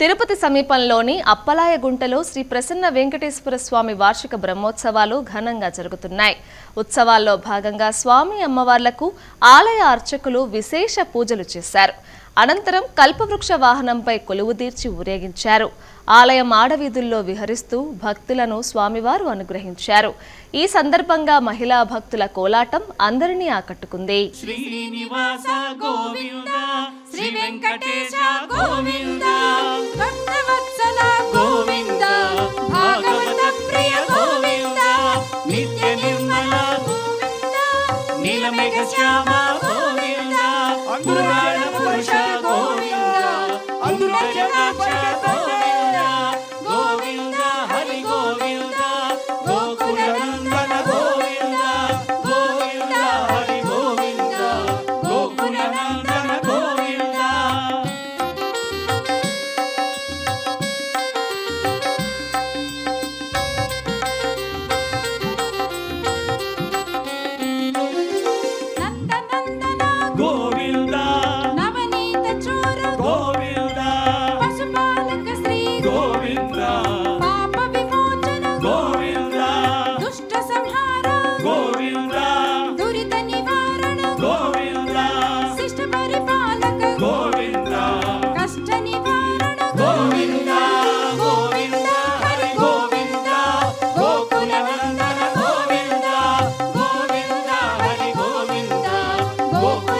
తిరుపతి సమీపంలోని అప్పలాయగుంటలో శ్రీ ప్రసన్న వెంకటేశ్వర స్వామి వార్షిక బ్రహ్మోత్సవాలు ఘనంగా జరుగుతున్నాయి. ఉత్సవాల్లో భాగంగా స్వామి అమ్మవార్లకు ఆలయ అర్చకులు విశేష పూజలు చేశారు. అనంతరం కల్పవృక్ష వాహనంపై కొలువు తీర్చి ఊరేగించారు. ఆలయం ఆడవీధుల్లో విహరిస్తూ భక్తులను స్వామివారు అనుగ్రహించారు. ఈ సందర్భంగా మహిళా భక్తుల కోలాటం అందరినీ ఆకట్టుకుంది. శ్రీనివాస గోవింద శ్రీ వెంకటేశ గోవింద భక్తవత్సల గోవింద భాగవత ప్రియ గోవింద నిత్య నిర్మల నీలమేఘ శ్యామ 不让人不回。我